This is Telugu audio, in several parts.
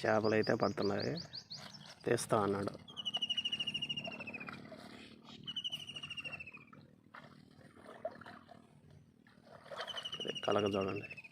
చేపలు అయితే పడుతున్నాయి. తీస్తా అన్నాడు. కలగ చూడండి.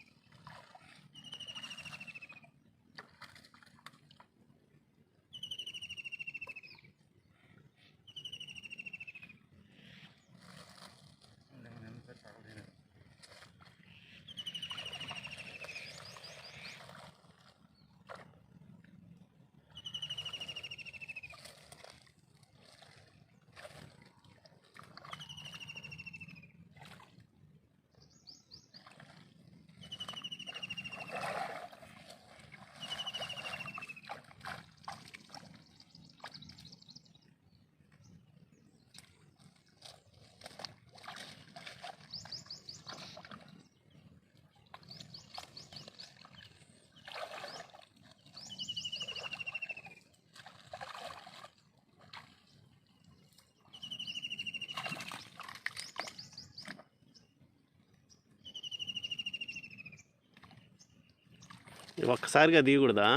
ఒక్కసారిగా దిగకూడదా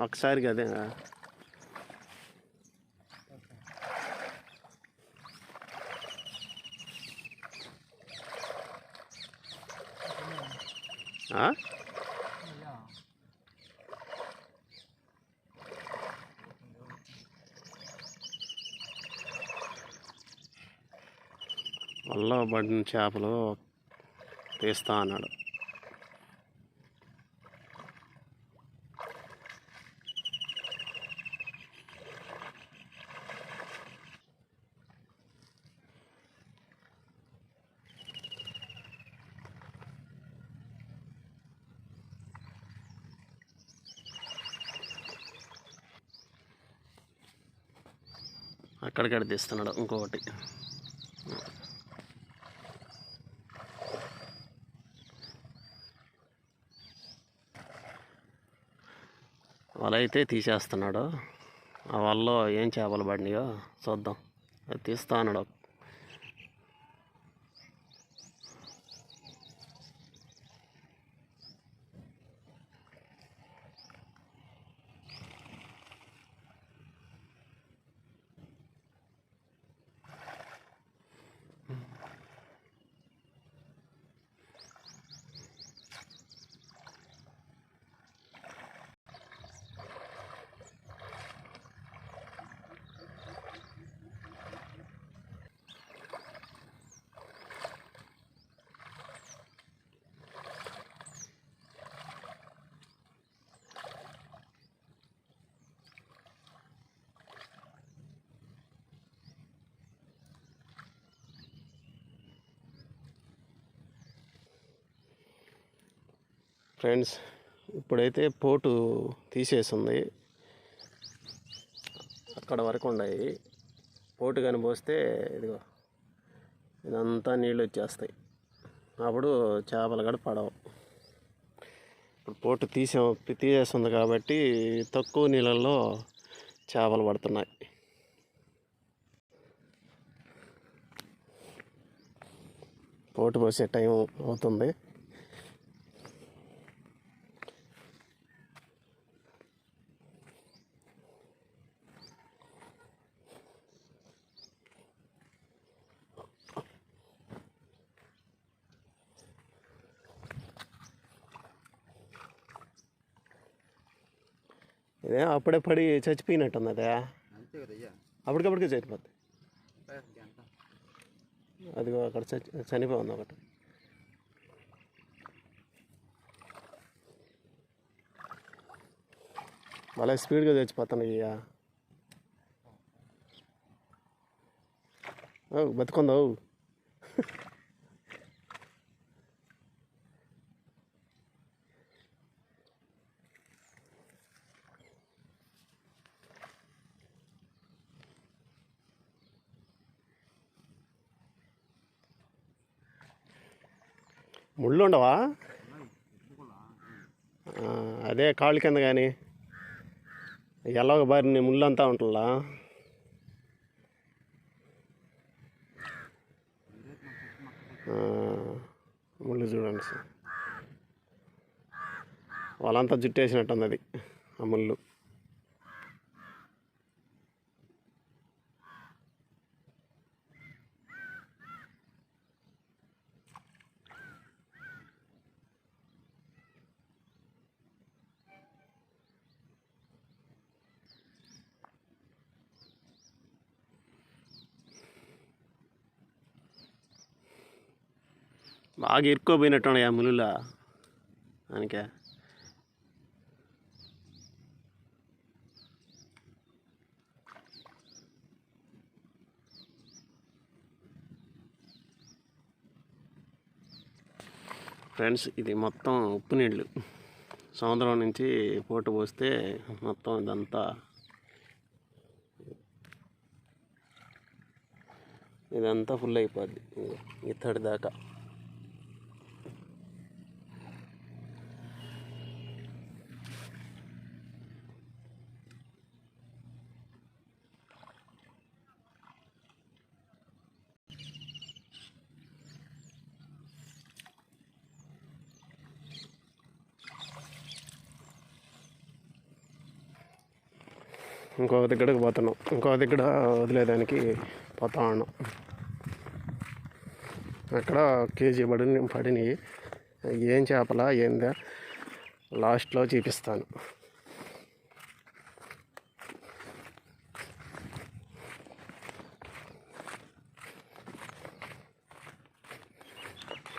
ఒక్కసారిగా అదే వల్ల పడిన చేపలు తీస్తా అన్నాడు. అక్కడికక్కడ తీస్తున్నాడు ఇంకొకటి. వల అయితే తీసేస్తున్నాడు. ఆ వలలో ఏం చేపలు పడినాయో చూద్దాం. అది తీస్తా అన్నాడు. ఫ్రెండ్స్ ఇప్పుడైతే పోటు తీసేసింది. అక్కడ వరకు ఉన్నాయి. పోటు కానీ పోస్తే ఇదిగో ఇదంతా నీళ్ళు వచ్చేస్తాయి. అప్పుడు చేపలు కూడా పడవు. ఇప్పుడు పోటు తీసే తీసేస్తుంది కాబట్టి తక్కువ నీళ్ళల్లో చేపలు పడుతున్నాయి. పోటు పోసే టైం అవుతుంది ఇదే అప్పుడే పడి చచ్చిపోయినట్టుంది అదే అంతే కదయ్యా. అప్పటికప్పటికే ఎంత అదిగో అక్కడ చచ్చి చనిపోయింది ఒకటి. భలే స్పీడ్గా చచ్చిపోతాను ఇక బతుకుందావు ముళ్ళు ఉండవా ఆ, అదే కాళ్ళ కింద కానీ ఎలాగ బారిన ముళ్ళంతా ఉంటుందా ముళ్ళు చూడండి సార్. వాళ్ళంతా జుట్టేసినట్టుంది అది ఆ ముళ్ళు. బాగా ఇరుక్కోపోయినట్టు ఆ ములులా? దానికే ఫ్రెండ్స్ ఇది మొత్తం ఉప్పు నీళ్ళు. సముద్రం నుంచి పోటు పోస్తే మొత్తం ఇదంతా ఇదంతా ఫుల్ అయిపోద్ది. ఇదిగో ఇత్తడి దాకా. ఇంకో దగ్గరకు పోతున్నాం. ఇంకో దగ్గర వదిలేదానికి పోతా ఉన్నాం. అక్కడ కేజీ పడి పడినాయి. ఏం చేపలా ఏందా? లాస్ట్లో చూపిస్తాను.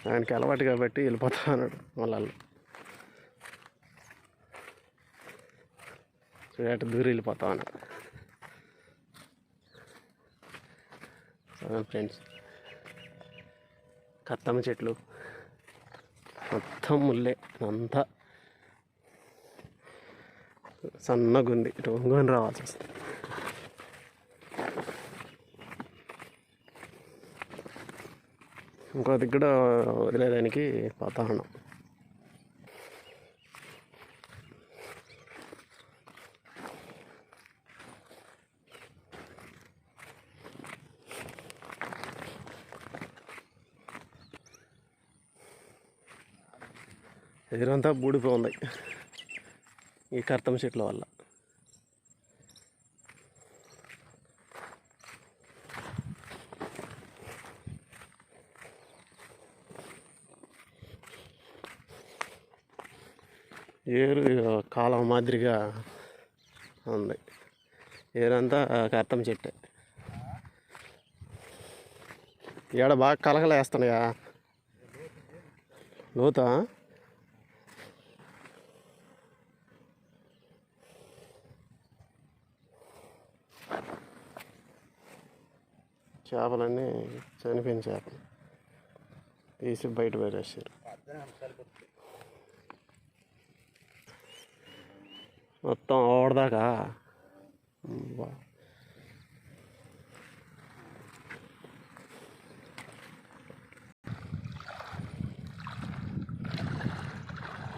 ఆయనకి అలవాటు కాబట్టి వెళ్ళిపోతా అన్నాడు మళ్ళీ ఏట దూరం వెళ్ళిపోతా అన్నాడు సరే ఫ్రెండ్స్? కత్తమ్మ చెట్లు. మొత్తం ముల్లే అంతా సన్నగా ఉంది ఇటు ఒంగోని రావాల్సి వస్తుంది. ఇంకో దగ్గర వదిలేదానికి పోతా ఉన్నాం ఎదురంతా బూడిపోయింది ఈ కర్తం చెట్ల వల్ల. ఏరు కాలం మాదిరిగా ఉంది. ఏరంతా కర్తం చెట్టే. ఈడ బాగా కలకలేస్తున్నాయా? లోతా చేపలన్నీ చనిపోయిన చేపలు. తీసి బయట పెట్టేసారు మొత్తం ఓడదాకా వలైతే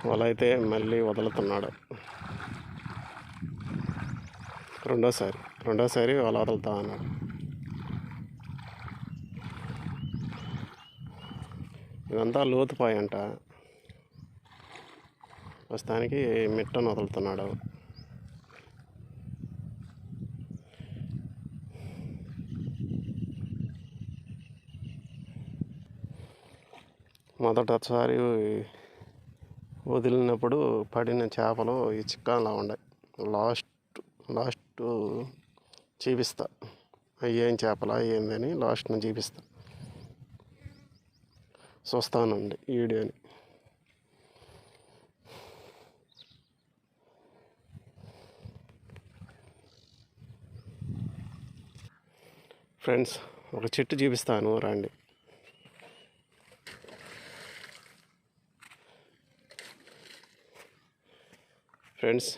వాళ్ళైతే మళ్ళీ వదులుతున్నాడు. రెండోసారి రెండోసారి వల వదులుతా అన్నాడు ఇదంతా లోతుపాయంట. ప్రస్తుతానికి మిట్టను వదులుతున్నాడు. మొదటిసారి వదిలినప్పుడు పడిన చేపలు ఈ చిక్కలా ఉన్నాయి లాస్ట్ లాస్ట్ చూపిస్తా. అవి ఏం చేపలా ఏందని లాస్ట్ను చూపిస్తా. చూస్తానండి ఈ వీడియోని. ఫ్రెండ్స్ ఒక చెట్టు చూపిస్తాను రండి. ఫ్రెండ్స్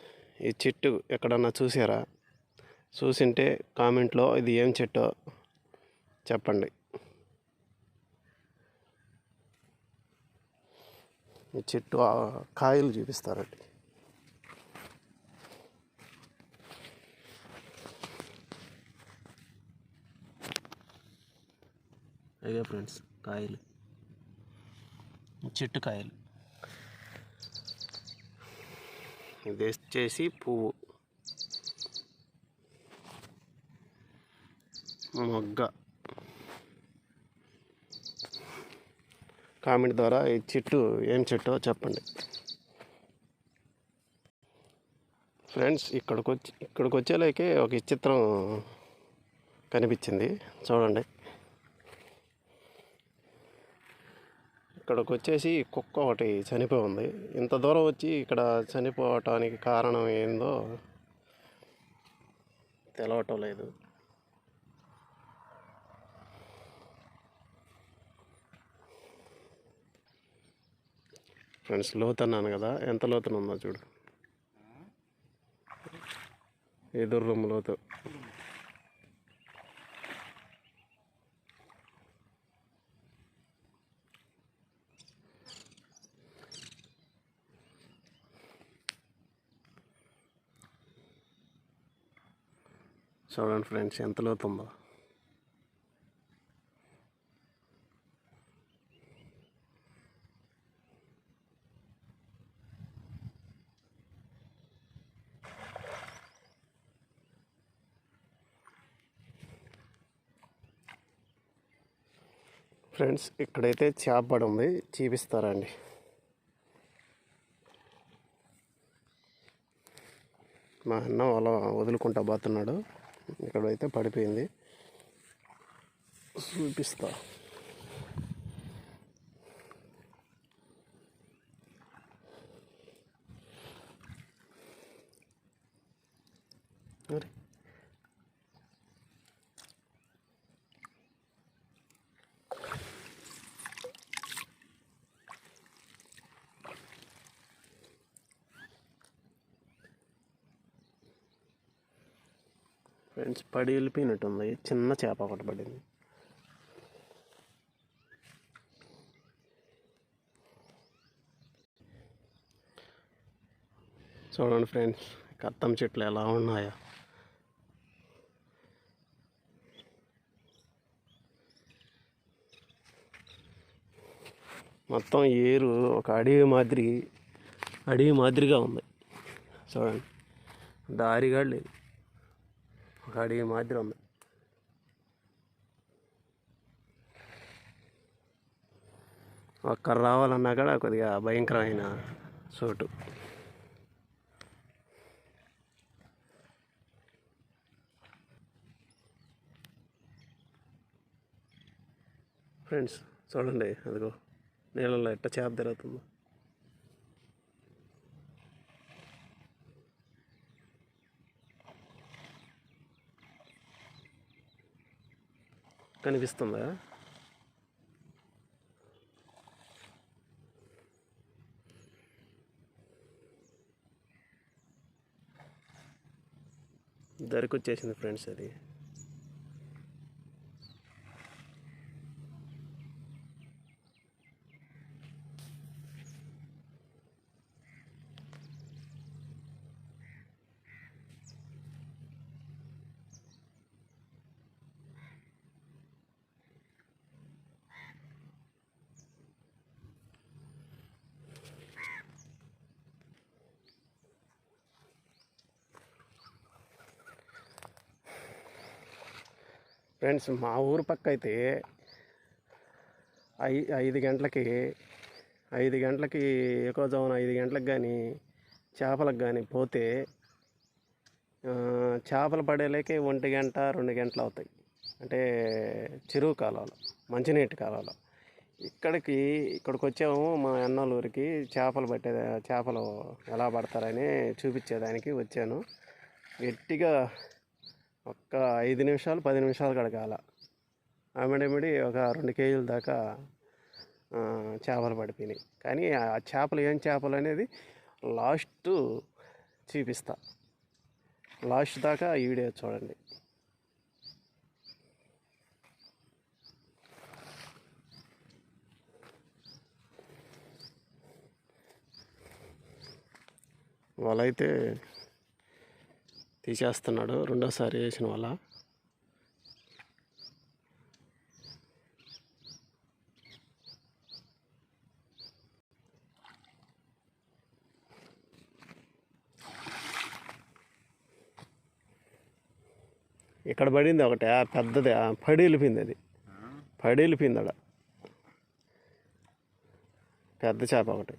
ఈ చెట్టు ఎక్కడన్నా చూసారా? చూసింటే కామెంట్లో ఇది ఏం చెట్టో చెప్పండి. ఈ చెట్టు కాయలు చూపిస్తారండి. అదే ఫ్రెండ్స్ కాయలు. చెట్టు కాయలు. ఇది వచ్చేసి పువ్వు. మొగ్గ. కామెంట్ ద్వారా ఈ చెట్టు ఏం చెట్టో చెప్పండి. ఫ్రెండ్స్ ఇక్కడికి వచ్చి ఇక్కడికి వచ్చేలాకే ఒక చిత్రం కనిపించింది. చూడండి. ఇక్కడికి వచ్చేసి కుక్క ఒకటి చనిపోయి ఉంది ఇంత దూరం వచ్చి ఇక్కడ చనిపోవటానికి కారణం ఏందో తెలవటం లేదు. ఫ్రెండ్స్ లోతు అన్నాను కదా ఎంత లోతున ఉందో చూడు. ఎదురు రూమ్ లోతు. చూడండి ఫ్రెండ్స్ ఎంత లోతు ఫ్రెండ్స్ ఇక్కడైతే చేప పడి ఉంది. చూపిస్తారండి. మా అన్న అలా వదులుకుంటా పోతున్నాడు. ఇక్కడైతే పడిపోయింది. చూపిస్తా. ఫ్రెండ్స్ పడి వెళ్ళిపోయినట్టుంది. చిన్న చేప ఒకటి పడింది. చూడండి ఫ్రెండ్స్ కత్తం చెట్లు ఎలా ఉన్నాయో. మొత్తం ఏరు ఒక అడవి మాదిరి అడవి మాదిరిగా ఉంది. చూడండి దారిగా లేదు. ఒక అడిగి మాదిరి. ఉంది అక్కడ రావాలన్నా కూడా కొద్దిగా భయంకరమైన చోటు. ఫ్రెండ్స్ చూడండి అదిగో నీళ్ళలో ఎట్ట చేప తిరుగుతుందో. కనిపిస్తుందా? దరికి వచ్చేసింది ఫ్రెండ్స్ అది. ఫ్రెండ్స్ మా ఊరు పక్క అయితే ఐ ఐదు గంటలకి ఐదు గంటలకి ఎక్కువ జోన్ ఐదు గంటలకు కానీ చేపలకు కానీ పోతే చేపలు పడేలేకే ఒంటి గంట రెండు గంటలు అవుతాయి. అంటే చెరువు కాలాలు మంచినీటి కాలాలు ఇక్కడికి ఇక్కడికి వచ్చాము మా అన్నలూరికి ఊరికి చేపలు పట్టే చేపలు ఎలా పడతారని చూపించేదానికి వచ్చాను. గట్టిగా ఒక్క ఐదు నిమిషాలు పది నిమిషాలు కడగాల ఆమెడమిడి ఒక రెండు కేజీల దాకా చేపలు పడిపోయినాయి. కానీ ఆ చేపలు ఏం చేపలు అనేది లాస్ట్ చూపిస్తా. లాస్ట్ దాకా ఈ వీడియో చూడండి. వాళ్ళైతే తీసేస్తున్నాడు రెండోసారి వేసిన వల్ల. ఇక్కడ పడింది ఒకటి పెద్దది పడి వెళ్ళిపోయింది అది. పడి వెళ్ళిపోయింది అక్కడ. పెద్ద చేప ఒకటి.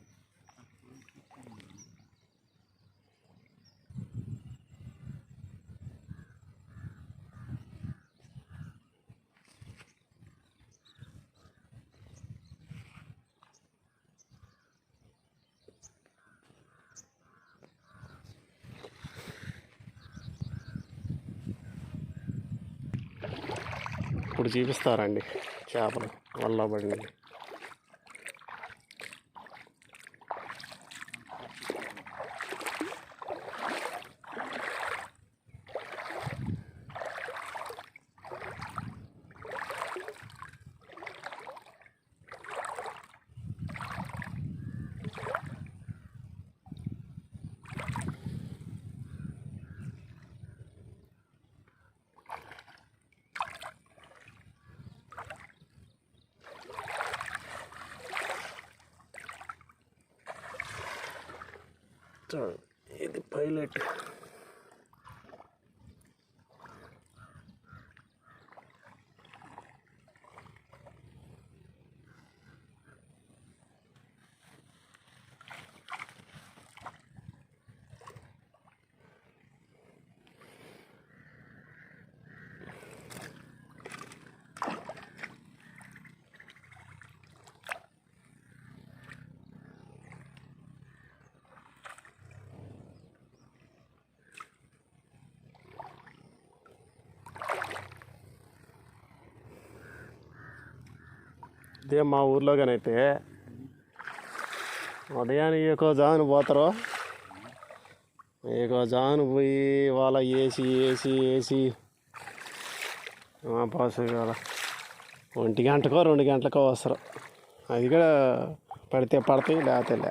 చూపిస్తారండి చేపలు వల్ల పడింది చూడండి ఇది పైలట్ ఇదే మా ఊర్లోగానైతే ఉదయాన్నే ఏకో జాను పోతారు ఏకో జాను పోయి వాళ్ళ వేసి వేసి వేసి పాసు ఇవాళ ఒంటి గంటకో రెండు గంటలకో వస్తారు. అది కూడా పడితే పడతాయి లేకపోతే లే.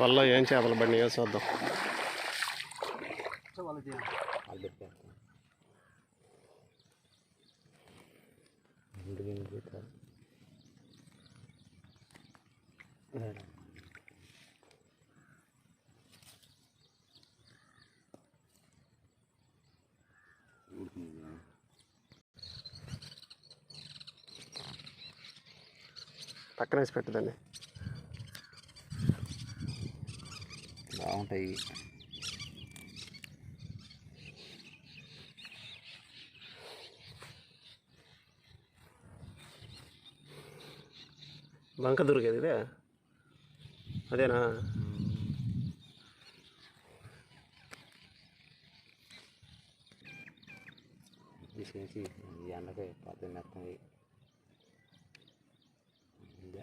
వల్ల ఏం చేపలు పడినాయో చూద్దాం. పక్కన వేసి పెట్టదండి బాగుంటాయి. బంక దొరికేది ఇదే? అదేనా? ఈ ఎండకి మొత్తం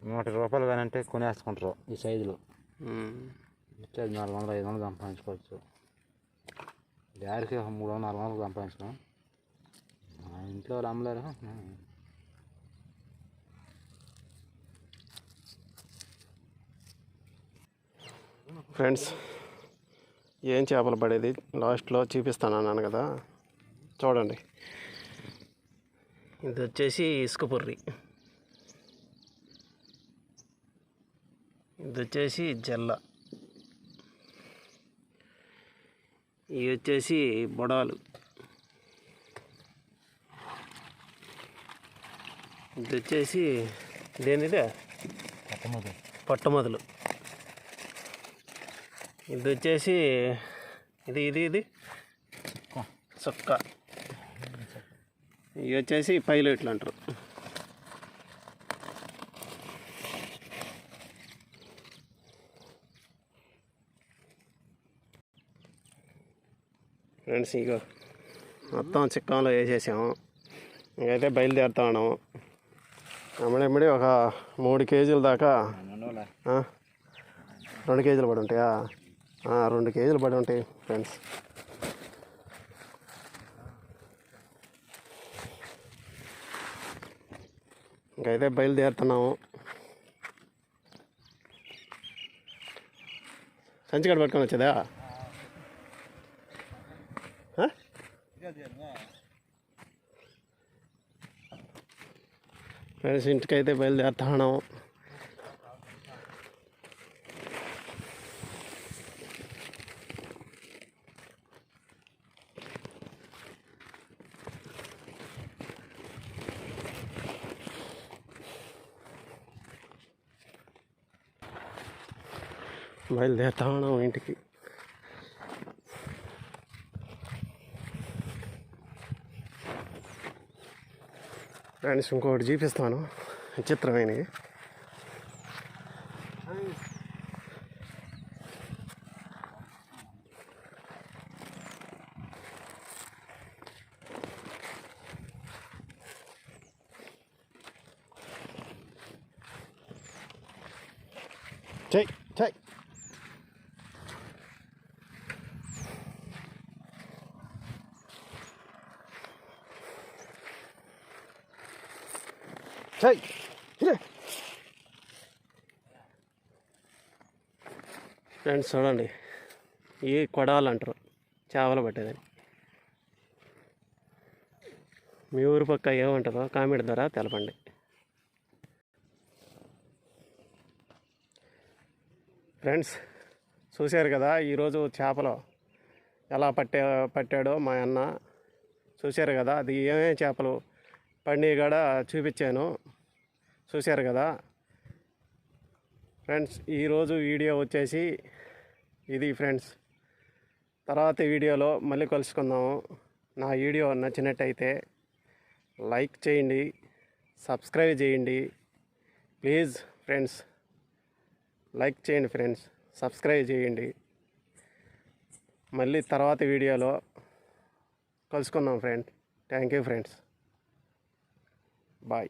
నూట రూపాయలు కానీ అంటే కొనేసుకుంటారు ఈ సైజులో. ఉమ్. నాలుగు వందలు ఐదు వందలు సంపాదించుకోవచ్చు. డారికి మూడు వందలు నాలుగు వందలు సంపాదించడం మా ఇంట్లో వాళ్ళు అమ్మలేరు? ఫ్రెండ్స్ ఏం చేపలు పడేది? లాస్ట్లో చూపిస్తాను అన్నాను కదా. చూడండి. ఇది వచ్చేసి ఇసుకపుర్రి ఇది వచ్చేసి జల్ల. ఇవి వచ్చేసి బొడాలు ఇది వచ్చేసి దేనిదే పట్టమొదలు ఇది వచ్చేసి ఇది ఇది ఇది? సుక్క. ఇవి వచ్చేసి పైలట్లు అంటారు. ఫ్రెండ్స్ ఇగో మొత్తం చిక్కంలో వేసేసాము ఇంకైతే బయలుదేరుతా ఉన్నాము అమ్మడెమ్మడి ఒక మూడు కేజీల దాకా రెండు కేజీలు పడి ఉంటాయా? రెండు కేజీలు పడి ఉంటాయి ఫ్రెండ్స్. ఇంకైతే బయలుదేరుతున్నాము. సంచికాడ పట్టుకొని వచ్చేదా? ఫ్రెండ్స్ ఇంటికైతే బయలుదేరుతున్నాము ఉన్నాం ఇంటికి. ఫ్రెండ్స్ ఇంకోటి చూపిస్తాను చిత్రమైనవి Take, take. చెయ్ ఫ్రెండ్స్ చూడండి. ఈ కొడవలు అంటారు చేపలు పట్టేదని. మీ ఊరు పక్క ఏమంటారో కామెంట్ ద్వారా తెలపండి. ఫ్రెండ్స్ చూశారు కదా ఈరోజు చేపలు ఎలా పట్టే పట్టాడో మా అన్న. చూశారు కదా అది ఏమేమి చేపలు? పండి కూడా చూపించాను. చూశారు కదా? ఫ్రెండ్స్ ఈరోజు వీడియో వచ్చేసి ఇది ఫ్రెండ్స్. తర్వాత వీడియోలో మళ్ళీ కలుసుకుందాము. నా వీడియో నచ్చినట్టయితే లైక్ చేయండి సబ్స్క్రైబ్ చేయండి. ప్లీజ్ ఫ్రెండ్స్ లైక్ చేయండి ఫ్రెండ్స్ సబ్స్క్రైబ్ చేయండి. మళ్ళీ తర్వాత వీడియోలో కలుసుకుందాం friend. Thank you friends. Bye.